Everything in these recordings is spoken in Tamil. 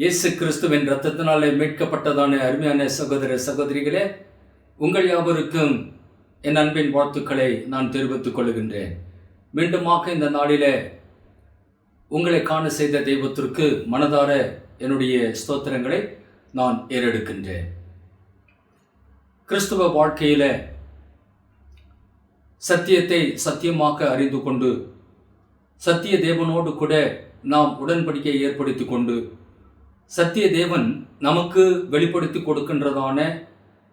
இயேசு கிறிஸ்துவின் ரத்தத்தினாலே மீட்கப்பட்டதான அருமையான சகோதர சகோதரிகளே உங்கள் யாவருக்கும் என் அன்பின் வாழ்த்துக்களை நான் தெரிவித்துக் கொள்கின்றேன். மீண்டுமாக இந்த நாளிலே உங்களை காண செய்த தெய்வத்திற்கு மனதார என்னுடைய ஸ்தோத்திரங்களை நான் ஏறெடுக்கின்றேன். கிறிஸ்துவ வாழ்க்கையில் சத்தியத்தை சத்தியமாக அறிந்து கொண்டு சத்திய தேவனோடு கூட நாம் உடன்படிக்கை ஏற்படுத்தி கொண்டு சத்திய தேவன் நமக்கு வெளிப்படுத்தி கொடுக்கின்றதான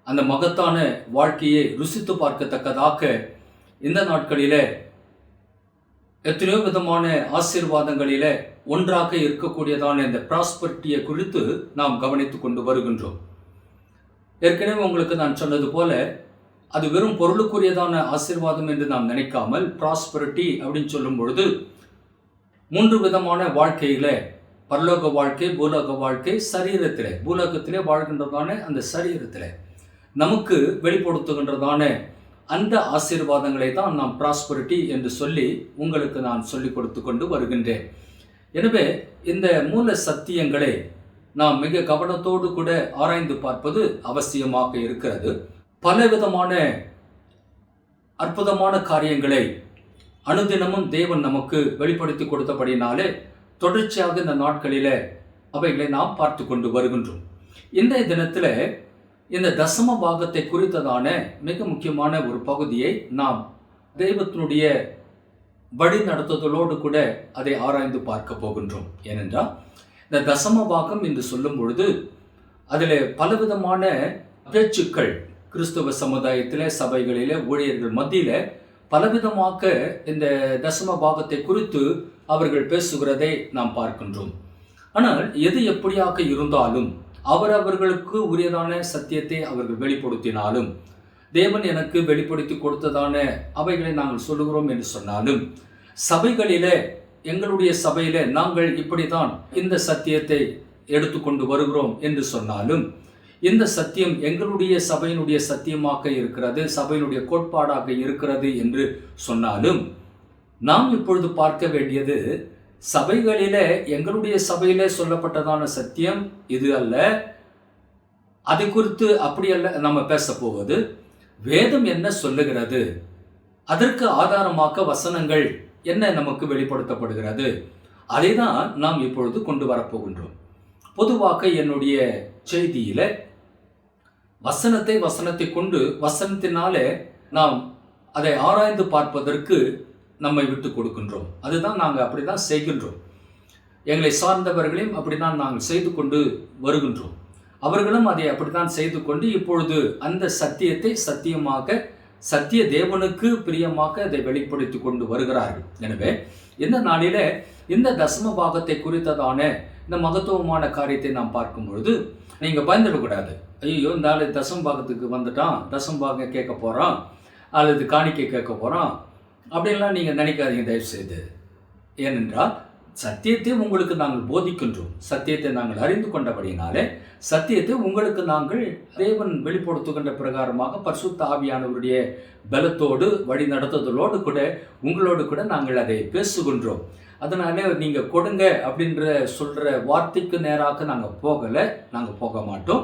அந்த மகத்தான வாழ்க்கையை ருசித்து பார்க்கத்தக்கதாக இந்த நாட்களிலே எத்தனையோ விதமான ஆசீர்வாதங்களில ஒன்றாக இருக்கக்கூடியதான இந்த ப்ராஸ்பரிட்டியை குறித்து நாம் கவனித்து கொண்டு வருகின்றோம். ஏற்கனவே உங்களுக்கு நான் சொன்னது போல அது வெறும் பொருளுக்குரியதான ஆசீர்வாதம் என்று நாம் நினைக்காமல் ப்ராஸ்பரிட்டி அப்படின்னு சொல்லும் பொழுது மூன்று விதமான வாழ்க்கையில் பரலோக வாழ்க்கை பூலோக வாழ்க்கை சரீரத்திலே. பூலோகத்திலே வாழ்கின்றதான அந்த சரீரத்திலே. நமக்கு வெளிப்படுத்துகின்றதான. அந்த ஆசீர்வாதங்களை தான் நாம் ப்ராஸ்பரிட்டி என்று சொல்லி உங்களுக்கு நான் சொல்லிக் கொடுத்து கொண்டு வருகின்றேன். எனவே இந்த மூல சத்தியங்களை நாம் மிக கவனத்தோடு கூட ஆராய்ந்து பார்ப்பது அவசியமாக இருக்கிறது. பலவிதமான அற்புதமான காரியங்களை அனுதினமும் தேவன் நமக்கு வெளிப்படுத்தி கொடுத்தபடினாலே தொடர்ச்சியாக இந்த நாட்களில் அவைகளை நாம் பார்த்து கொண்டு வருகின்றோம். இன்றைய தினத்தில் இந்த தசம பாகத்தை குறித்ததான மிக முக்கியமான ஒரு பகுதியை நாம் தெய்வத்தினுடைய வழி நடத்துதலோடு கூட அதை ஆராய்ந்து பார்க்க போகின்றோம். ஏனென்றால் இந்த தசம பாகம் என்று சொல்லும் பொழுது அதில் பலவிதமான பேச்சுக்கள் கிறிஸ்தவ சமுதாயத்தில் சபைகளில் ஊழியர்கள் மத்தியில் பலவிதமாக இந்த தசம பாகத்தை குறித்து அவர்கள் பேசுகிறதை நாம் பார்க்கின்றோம். ஆனால் எது எப்படியாக இருந்தாலும் அவரவர்களுக்கு உரியதான சத்தியத்தை அவர்கள் வெளிப்படுத்தினாலும் தேவன் எனக்கு வெளிப்படுத்தி கொடுத்ததான அவைகளை நாங்கள் சொல்லுகிறோம் என்று சொன்னாலும் சபைகளிலே எங்களுடைய சபையில நாங்கள் இப்படிதான் இந்த சத்தியத்தை எடுத்துக்கொண்டு வருகிறோம் என்று சொன்னாலும் இந்த சத்தியம் எங்களுடைய சபையினுடைய சத்தியமாக இருக்கிறது சபையினுடைய கோட்பாடாக இருக்கிறது என்று சொன்னாலும் நாம் இப்பொழுது பார்க்க வேண்டியது சபைகளில எங்களுடைய சபையில சொல்லப்பட்டதான சத்தியம் இது அல்ல. அது குறித்து அப்படி அல்ல நம்ம பேச போவது வேதம் என்ன சொல்லுகிறது அதற்கு ஆதாரமாக வசனங்கள் என்ன நமக்கு வெளிப்படுத்தப்படுகிறது அதை தான் நாம் இப்பொழுது கொண்டு வரப்போகின்றோம். பொதுவாக என்னுடைய செய்தியில வசனத்தை வசனத்தை கொண்டு வசனத்தினாலே நாம் அதை ஆராய்ந்து பார்ப்பதற்கு நம்மை விட்டு கொடுக்கின்றோம். அதுதான் நாங்கள் அப்படி தான் செய்கின்றோம். எங்களை சார்ந்தவர்களையும் அப்படி தான் நாங்கள் செய்து கொண்டு வருகின்றோம். அவர்களும் அதை அப்படித்தான் செய்து கொண்டு இப்பொழுது அந்த சத்தியத்தை சத்தியமாக சத்திய தேவனுக்கு பிரியமாக அதை வெளிப்படுத்தி கொண்டு வருகிறார்கள். எனவே இந்த நாளில இந்த தசம பாகத்தை குறித்ததான இந்த மகத்துவமான காரியத்தை நாம் பார்க்கும் பொழுது நீங்கள் பயந்துடக்கூடாது ஐயோ இந்த ஆளு பாகத்துக்கு வந்துட்டான். தசம்பாகம் கேட்க போகிறான் அல்லது காணிக்கை கேட்க போகிறான் அப்படின்லாம் நீங்கள் நினைக்காதீங்க தயவுசெய்து. ஏனென்றால் சத்தியத்தை உங்களுக்கு நாங்கள் போதிக்கின்றோம். சத்தியத்தை நாங்கள் அறிந்து கொண்டபடினாலே சத்தியத்தை உங்களுக்கு நாங்கள் தேவன் வெளிப்படுத்துகின்ற பிரகாரமாக பரிசுத்த ஆவியானவருடைய பலத்தோடு வழி நடத்துதலோடு கூட உங்களோடு கூட நாங்கள் அதை பேசுகின்றோம். அதனாலே நீங்கள் கொடுங்க அப்படின்ற சொல்கிற வார்த்தைக்கு நேராக நாங்கள் போகலை நாங்கள் போக மாட்டோம்.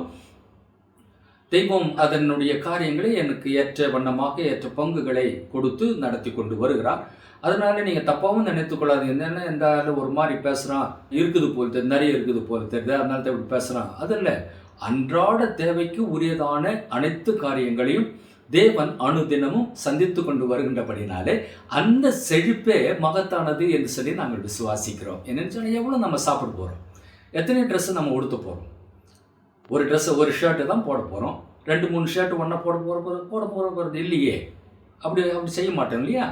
தெய்வம் அதனுடைய காரியங்களை எனக்கு ஏற்ற வண்ணமாக ஏற்ற பங்குகளை கொடுத்து நடத்தி கொண்டு வருகிறார். அதனால நீங்கள் தப்பாகவும் நினைத்து கொள்ளாதீங்க. என்னென்ன இந்த ஆள் ஒரு மாதிரி பேசுகிறான் இருக்குது போல் தெரியுது நிறைய இருக்குது போல் தெரியுது அதனால தான் இப்படி பேசுகிறான் அதில் அன்றாட தேவைக்கு உரியதான அனைத்து காரியங்களையும் தேவன் அணுதினமும் சந்தித்து கொண்டு வருகின்றபடினாலே அந்த செழிப்பே மகத்தானது என்று சொல்லி நாங்கள் விசுவாசிக்கிறோம். என்னென்னு சொன்னால் எவ்வளோ நம்ம சாப்பிட போகிறோம் எத்தனை ட்ரெஸ்ஸு நம்ம உடுத்த போகிறோம் ஒரு ட்ரெஸ்ஸை ஒரு ஷர்ட்டு தான் போட போகிறோம் ரெண்டு மூணு ஷர்ட்டு ஒன்றா போட போகிற போட போகிற போகிறது இல்லையே. அப்படி அப்படி செய்ய மாட்டோம் இல்லையா?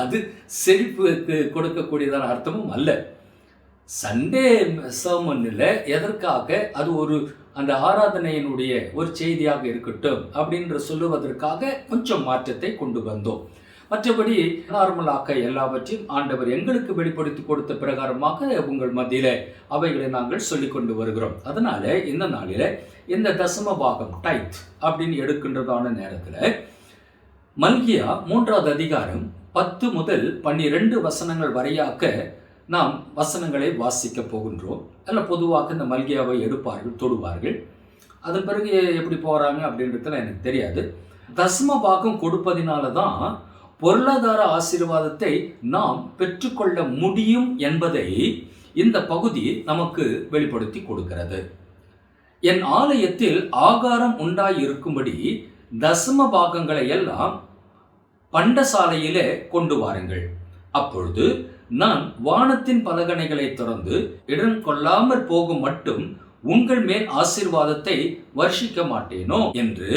அது செழிப்புக்கு கொடுக்கக்கூடியதான அர்த்தமும் அல்ல. சண்டே சர்மனில் எதற்காக அது ஒரு அந்த ஆராதனையினுடைய ஒரு செய்தியாக இருக்கட்டும் அப்படின்ற சொல்லுவதற்காக கொஞ்சம் மாற்றத்தை கொண்டு வந்தோம். மற்றபடி நார்மலாக எல்லாவற்றையும் ஆண்டவர் எங்களுக்கு வெளிப்படுத்தி கொடுத்த பிரகாரமாக உங்கள் மத்தியில அவைகளை நாங்கள் சொல்லி கொண்டு வருகிறோம். அதனால இந்த நாளில இந்த தசம பாகம் டைத் அப்படின்னு எடுக்கின்றதான நேரத்தில் மல்கியா மூன்றாவது அதிகாரம் பத்து முதல் பன்னிரெண்டு வசனங்கள் வரையாக்க நாம் வசனங்களை வாசிக்க போகின்றோம். அல்ல பொதுவாக இந்த மல்கியாவை எடுப்பார்கள் தொடுவார்கள். அதன் பிறகு எப்படி போகிறாங்க அப்படின்றதுல எனக்கு தெரியாது. தசம பாகம் கொடுப்பதினால தான் பொருளாதார ஆசீர்வாதத்தை நாம் பெற்றுக்கொள்ள முடியும் என்பதை இந்த பகுதி நமக்கு வெளிப்படுத்தி கொடுக்கிறது. என் ஆலயத்தில் ஆகாரம் உண்டாயிருக்கும்படி தசம பாகங்களை எல்லாம் பண்டசாலையிலே கொண்டு வாருங்கள். அப்பொழுது நான் வானத்தின் பலகனைகளை திறந்து இடம் கொள்ளாமற் போகும் மட்டும் உங்கள் மேல் ஆசீர்வாதத்தை வர்ஷிக்க மாட்டேனோ? என்று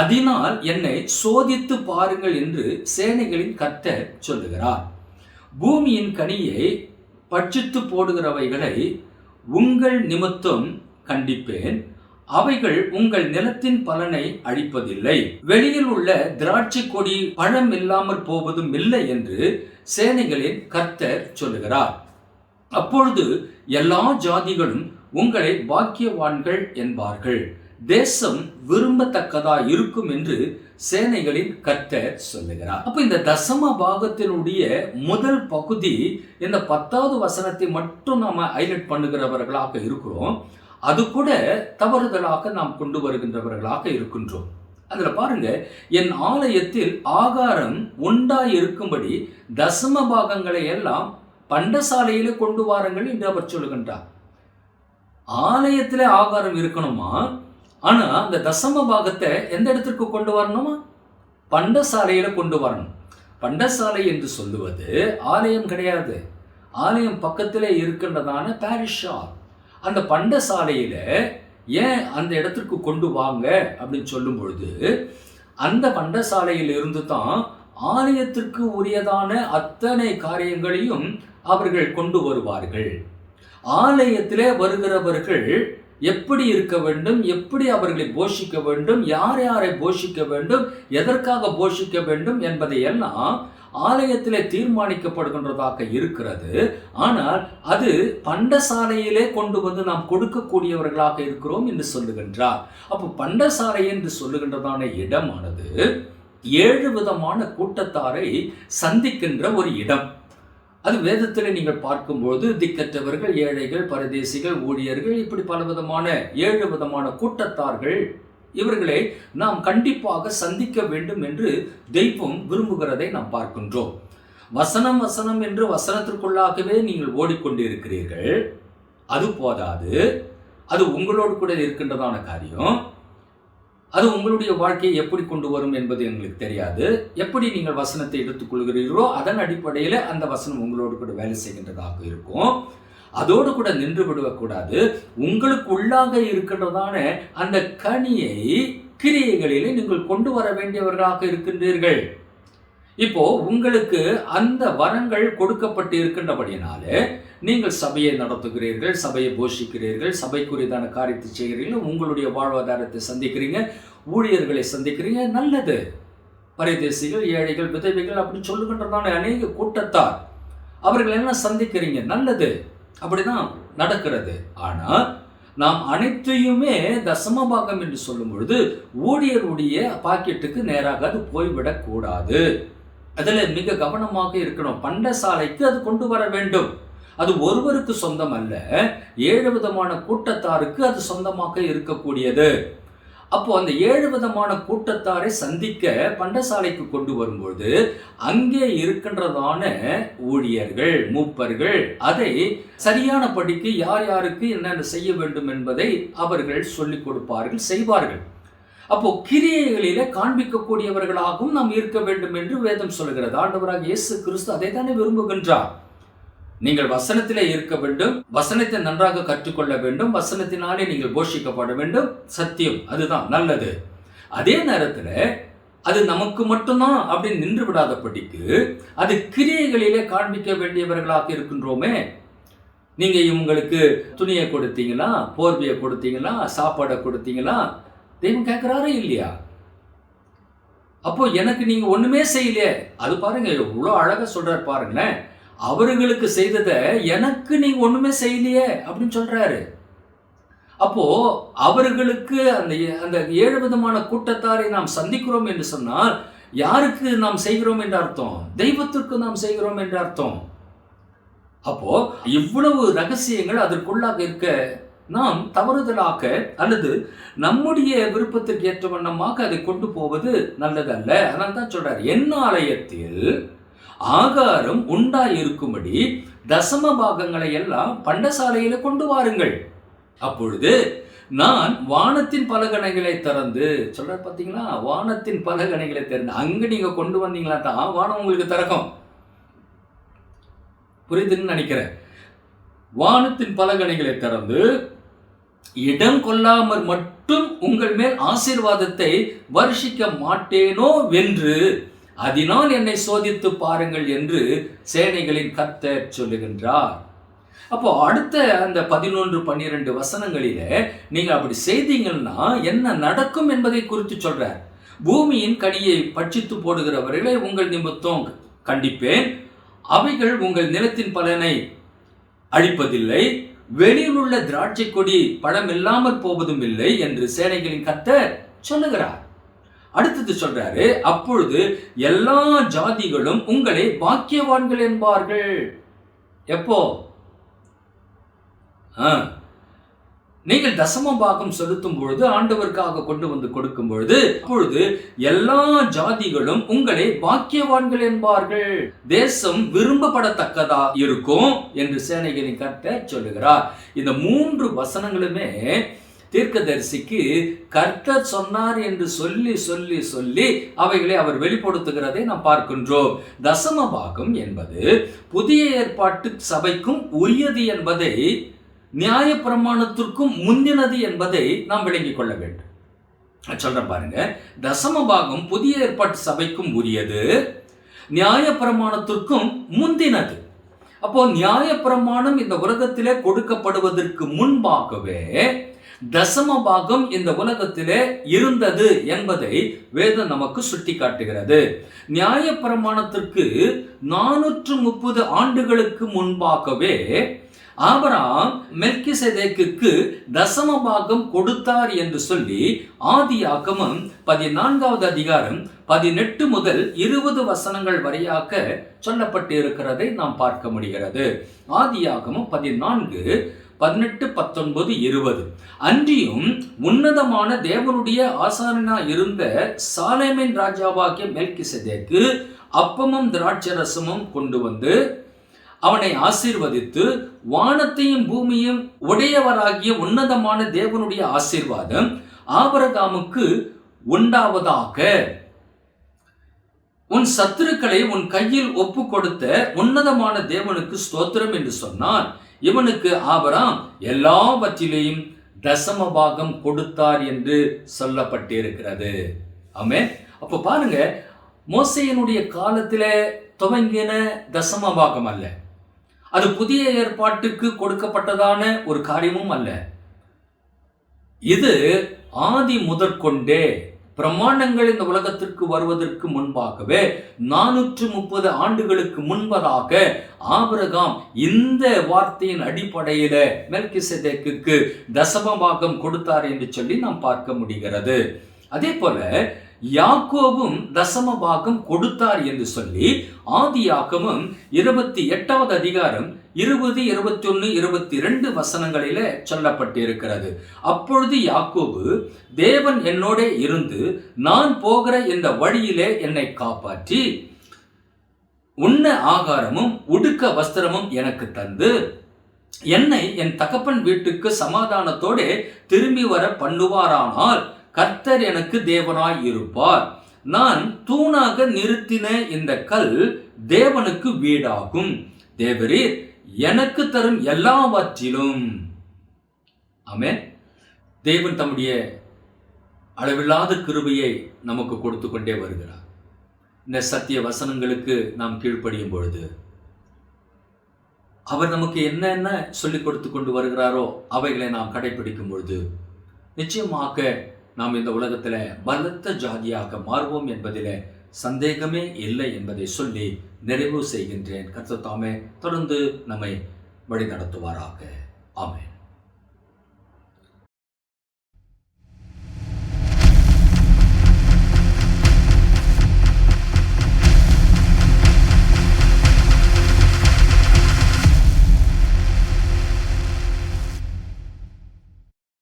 அதனால் என்னை சோதித்து பாருங்கள் என்று சேனைகளின் கத்தர் சொல்லுகிறார். பூமியின் கனியை பட்சித்து போடுகிறவைகளை உங்கள் நிமித்தம் கண்டிப்பேன். அவைகள் உங்கள் நிலத்தின் பலனை அழிப்பதில்லை. வெளியில் உள்ள திராட்சை கொடி பழம் இல்லாமற் போவதும் இல்லை என்று சேனைகளின் கர்த்தர் சொல்லுகிறார். அப்பொழுது எல்லா ஜாதிகளும் உங்களை பாக்கியவான்கள் என்பார்கள். தேசம் விரும்பத்தக்கதா இருக்கும் என்று சேனைகளின் கர்த்தர் சொல்லுகிறார். அப்ப இந்த தசம பாகத்தினுடைய முதல் பகுதி இந்த பத்தாவது வசனத்தை மட்டும் நாம ஹைலைட் பண்ணுகிறவர்களாக இருக்கிறோம். அது கூட தவறுதலாக நாம் கொண்டு வருகின்றவர்களாக இருக்கின்றோம். அதில் பாருங்க என் ஆலயத்தில் ஆகாரம் உண்டாய் இருக்கும்படி தசம பாகங்களை எல்லாம் பண்டசாலையில கொண்டு வாருங்கள் என்று அவர் சொல்லுகின்றார். ஆலயத்தில் ஆகாரம் இருக்கணுமா? ஆனா அந்த தசம பாகத்தை எந்த இடத்திற்கு கொண்டு வரணுமா? பண்டசாலையில கொண்டு வரணும். பண்டசாலை என்று சொல்லுவது ஆலயம் கிடையாது. ஆலயம் பக்கத்திலே இருக்கின்றதான பாரிஷா அந்த பண்டசாலையில ஏன் அந்த இடத்திற்கு கொண்டு வாங்க அப்படின்னு சொல்லும் பொழுது அந்த பண்டசாலையில் இருந்து தான் ஆலயத்திற்கு உரியதான அத்தனை காரியங்களையும் அவர்கள் கொண்டு வருவார்கள். ஆலயத்திலே வருகிறவர்கள் எப்படி இருக்க வேண்டும் எப்படி அவர்களை போஷிக்க வேண்டும் யார் யாரை போஷிக்க வேண்டும் எதற்காக போஷிக்க வேண்டும் என்பதை எல்லாம் ஆலயத்திலே தீர்மானிக்கப்படுகின்றதாக இருக்கிறது. ஆனால் அது பண்டசாலையிலே கொண்டு வந்து நாம் கொடுக்கக்கூடியவர்களாக இருக்கிறோம் என்று சொல்லுகின்றார். அப்போ பண்டசாலை என்று சொல்லுகின்றதான இடமானது ஏழு விதமான கூட்டத்தாரை சந்திக்கின்ற ஒரு இடம். அது வேதத்தில் நீங்கள் பார்க்கும்போது திக்கற்றவர்கள் ஏழைகள் பரதேசிகள் ஊழியர்கள் இப்படி பல விதமான ஏழு விதமான கூட்டத்தார்கள் இவர்களை நாம் கண்டிப்பாக சந்திக்க வேண்டும் என்று தெய்வம் விரும்புகிறதை நாம் பார்க்கின்றோம். வசனம் வசனம் என்று வசனத்திற்குள்ளாகவே நீங்கள் ஓடிக்கொண்டிருக்கிறீர்கள். அது போதாது. அது உங்களோடு கூட இருக்கின்றதான காரியம். அது உங்களுடைய வாழ்க்கையை எப்படி கொண்டு வரும் என்பது எங்களுக்கு தெரியாது. எப்படி நீங்கள் வசனத்தை எடுத்துக்கொள்கிறீர்களோ அதன் அடிப்படையில் அந்த வசனம் உங்களோடு கூட வேலை செய்கின்றதாக இருக்கும். அதோடு கூட நின்று விடக்கூடாது உங்களுக்கு உள்ளாக இருக்கின்றதான அந்த கனியை கிரியைகளிலே நீங்கள் கொண்டு வர வேண்டியவர்களாக இருக்கின்றீர்கள். இப்போ உங்களுக்கு அந்த வரங்கள் கொடுக்கப்பட்டு இருக்கின்றபடியினாலே நீங்கள் சபையை நடத்துகிறீர்கள் சபையை போஷிக்கிறீர்கள் சபைக்குரியதான காரியத்தை செய்கிறீர்கள் உங்களுடைய வாழ்வாதாரத்தை சந்திக்கிறீங்க ஊழியர்களை சந்திக்கிறீங்க நல்லது. பரிதேசிகள் ஏழைகள் விதவைகள் அப்படி சொல்லுகின்றதான அநேக கூட்டத்தார் அவர்கள் என்ன சந்திக்கிறீங்க? நல்லது. அப்படிதான் நடக்கிறது. ஆனால் நாம் அனைத்தையுமே தசமபாகம் என்று சொல்லும் பொழுது ஊழியருடைய பாக்கெட்டுக்கு நேராக அது போய்விடக்கூடாது. அதில் மிக கவனமாக இருக்கணும். பண்டசாலைக்கு அது கொண்டு வர வேண்டும். அது ஒருவருக்கு சொந்தம் அல்ல ஏழு விதமான கூட்டத்தாருக்கு அது சொந்தமாக இருக்கக்கூடியது. அப்போ அந்த ஏழு விதமான கூட்டத்தாரை சந்திக்க பண்டசாலைக்கு கொண்டு வரும்பொழுது அங்கே இருக்கின்றதான ஊழியர்கள் மூப்பர்கள் அதை சரியான படிக்கு யார் யாருக்கு என்னென்ன செய்ய வேண்டும் என்பதை அவர்கள் சொல்லிக் கொடுப்பார்கள் செய்வார்கள். அப்போ கிரியைகளில காண்பிக்கக்கூடியவர்களாகவும் நாம் இருக்க வேண்டும் என்று வேதம் சொல்கிறது ஆண்டவராக இயேசு கிறிஸ்து அதை தானே விரும்புகின்றார். நீங்கள் வசனத்திலே இருக்க வேண்டும் வசனத்தை நன்றாக கற்றுக்கொள்ள வேண்டும் வசனத்தினாலே நீங்கள் போஷிக்கப்பட வேண்டும். சத்தியம் அதுதான் நல்லது. அதே நேரத்தில் அது நமக்கு மட்டும்தான் அப்படின்னு நின்று விடாதபடிக்கு அது கிரியைகளிலே காண்பிக்க வேண்டியவர்களாக இருக்கின்றோமே. நீங்க இவங்களுக்கு துணியை கொடுத்தீங்களா போர்வையை கொடுத்தீங்களா சாப்பாடை கொடுத்தீங்களா? தெய்வம் கேட்கிறாரே இல்லையா? அப்போ எனக்கு நீங்க ஒண்ணுமே செய்யலையே. அது பாருங்க எவ்வளோ அழகா சொல்றாரு பாருங்களேன். அவர்களுக்கு செய்ததை எனக்கு நீ ஒன்றுமே செய்யலையே அப்படின்னு சொல்கிறாரு அப்போ அவர்களுக்கு அந்த அந்த ஏழு விதமான கூட்டத்தாரை நாம் சந்திக்கிறோம் என்று சொன்னால் யாருக்கு நாம் செய்கிறோம் என்ற அர்த்தம்? தெய்வத்திற்கு நாம் செய்கிறோம் என்ற அர்த்தம். அப்போ இவ்வளவு ரகசியங்கள் அதற்குள்ளாக இருக்க நாம் தவறுதலாக அல்லது நம்முடைய விருப்பத்திற்கு ஏற்ற வண்ணமாக அதை கொண்டு போவது நல்லதல்ல. அதனால தான் சொல்றார் என் ஆலயத்தில் ஆகாரம் உண்டாயிருக்கும்படி தசம பாகங்களை எல்லாம் பண்டசாலையில கொண்டு வாருங்கள். அப்பொழுது நான் வானத்தின் பலகணைகளை திறந்து சொல்ற பார்த்தீங்களா வானத்தின் பலகணைகளை திறந்து அங்கே நீங்க கொண்டு வந்தீங்களா? தான் வானம் உங்களுக்கு திறக்கும். புரியுதுன்னு நினைக்கிறேன். வானத்தின் பலகணைகளை திறந்து இடம் கொள்ளாமற் மட்டும் உங்கள் மேல் ஆசீர்வாதத்தை வருஷிக்க மாட்டேனோ வென்று அதனால் என்னை சோதித்து பாருங்கள் என்று சேனைகளின் கர்த்தர் சொல்லுகின்றார். அப்போ அடுத்த அந்த பதினொன்று பன்னிரண்டு வசனங்களில நீங்க அப்படி செய்தீங்கன்னா என்ன நடக்கும் என்பதை குறித்து சொல்றார். பூமியின் கனியை பட்சித்து போடுகிறவர்களை உங்கள் நிமித்தம் கண்டிப்பேன். அவைகள் உங்கள் நிலத்தின் பலனை அழிப்பதில்லை. வெளியில் உள்ள திராட்சை கொடி பழம் இல்லாமல் போவதும் இல்லை என்று சேனைகளின் கத்த சொல்லுகிறார். அடுத்தது சொல்றாரு அப்பொழுது எல்லா ஜாதிகளும் உங்களை பாக்கியவான்கள் என்பார்கள். எப்போ? ஆ. நீங்கள் தசம பாகம் செலுத்தும் பொழுது ஆண்டவருக்காக கொண்டு வந்து கொடுக்கும் பொழுது அப்பொழுது எல்லா ஜாதிகளும் உங்களை பாக்கியவான்கள் என்பார்கள். தேசம் விரும்பப்படத்தக்கதா இருக்கும் என்று சேனைகளின் கட்ட சொல்லுகிறார். இந்த மூன்று வசனங்களுமே தீர்க்கதரிசிக்கு கர்த்தர் சொன்னார் என்று சொல்லி சொல்லி சொல்லி அவைகளை அவர் வெளிப்படுத்துகிறதை நாம் பார்க்கின்றோம். தசம பாகம் என்பது புதிய ஏற்பாட்டு சபைக்கும் உரியது என்பதை நியாய பிரமாணத்திற்கும் முந்தினது என்பதை நாம் விளங்கிக் கொள்ள வேண்டும். சொல்றேன் பாருங்க தசம பாகம் புதிய ஏற்பாட்டு சபைக்கும் உரியது நியாய பிரமாணத்திற்கும் முந்தினது. அப்போ நியாய பிரமாணம் இந்த உலகத்திலே கொடுக்கப்படுவதற்கு முன்பாகவே தசம பாகம் இந்த உலகத்திலே இருந்தது என்பதை வேதம் நமக்கு சுட்டி காட்டுகிறது நியாய பிரமாணத்திற்கு நானூற்று முப்பது ஆண்டுகளுக்கு முன்பாகவே ஆபராம் மெல்கிசேதேக்குக்கு தசம பாகம் கொடுத்தார் என்று சொல்லி ஆதியாகமம் பதினான்காவது அதிகாரம் பதினெட்டு முதல் இருபது வசனங்கள் வரையாக சொல்லப்பட்டு இருக்கிறதை நாம் பார்க்க முடிகிறது. ஆதியாகமம் பதினான்கு பதினெட்டு பத்தொன்பது இருபது. அன்றியும் உன்னதமான தேவனுடைய ஆசாரனா இருந்த சாலேமின் ராஜாவாகிய மெல்கிசேதேக்கு அப்பமும் திராட்சரசமும் கொண்டு வந்து அவனை ஆசீர்வதித்து வானத்தையும் பூமியும் உடையவராகிய உன்னதமான தேவனுடைய ஆசீர்வாதம் ஆபரகாமுக்கு உண்டாவதாக. உன் சத்துருக்களை உன் கையில் ஒப்பு கொடுத்த உன்னதமான தேவனுக்கு ஸ்தோத்திரம் என்று சொன்னான் இவனுக்கு ஆபராம் எல்லாவற்றிலேயும் தசம பாகம் கொடுத்தார் என்று சொல்லப்பட்டிருக்கிறது. ஆமே அப்போ பாருங்க மோசையனுடைய காலத்தில் துவங்கின தசம பாகம் அல்ல. அது புதிய ஏற்பாட்டுக்கு கொடுக்கப்பட்டதான ஒரு காரியமும் அல்ல. இது ஆதி முதற்கொண்டே பிரம்மாண்டங்கள் இந்த உலகத்திற்கு வருவதற்கு முன்பாகவே நானூற்று முப்பது ஆண்டுகளுக்கு முன்பதாக ஆபிரகாம் இந்த வார்த்தையின் அடிப்படையில மெல்கிசேதேக்குக்கு தசமபாகம் கொடுத்தார் என்று சொல்லி நாம் பார்க்க முடிகிறது. அதே போல யாக்கோவும் தசம பாகம் கொடுத்தார் என்று சொல்லி ஆதியாகமும் இருபத்தி எட்டாவது அதிகாரம் இருபது இருபத்தி ஒன்று இருபத்தி ரெண்டு வசனங்களில சொல்லப்பட்டிருக்கிறது. அப்பொழுது யாக்கோபு தேவன் என்னோட இருந்து நான் போகிற இந்த வழியிலே என்னை காப்பாற்றி உண்ண ஆகாரமும் உடுக்க வஸ்திரமும் எனக்கு தந்து என்னை என் தகப்பன் வீட்டுக்கு சமாதானத்தோட திரும்பி வர பண்ணுவாரானால் கர்த்தர் எனக்கு தேவனாய் இருப்பார். நான் தூணாக நிறுத்தின இந்த கல் தேவனுக்கு வீடாகும். தேவரீர் எனக்கு தரும் எல்லாவற்றிலும். ஆமே தேவன் தம்முடைய அளவில்லாத கிருபையை நமக்கு கொடுத்து கொண்டே வருகிறார். இந்த சத்திய வசனங்களுக்கு நாம் கீழ்ப்படியும் பொழுது அவர் நமக்கு என்னென்ன சொல்லிக் கொடுத்து கொண்டு வருகிறாரோ அவைகளை நாம் கடைபிடிக்கும் பொழுது நிச்சயமாக நாம் இந்த உலகத்தில் பலத்த ஜாதியாக மாறுவோம் என்பதில் சந்தேகமே இல்லை என்பதை சொல்லி நிறைவு செய்கின்றேன். கர்த்தர் தாமே தொடர்ந்து நம்மை வழிநடத்துவாராக. ஆமேன்.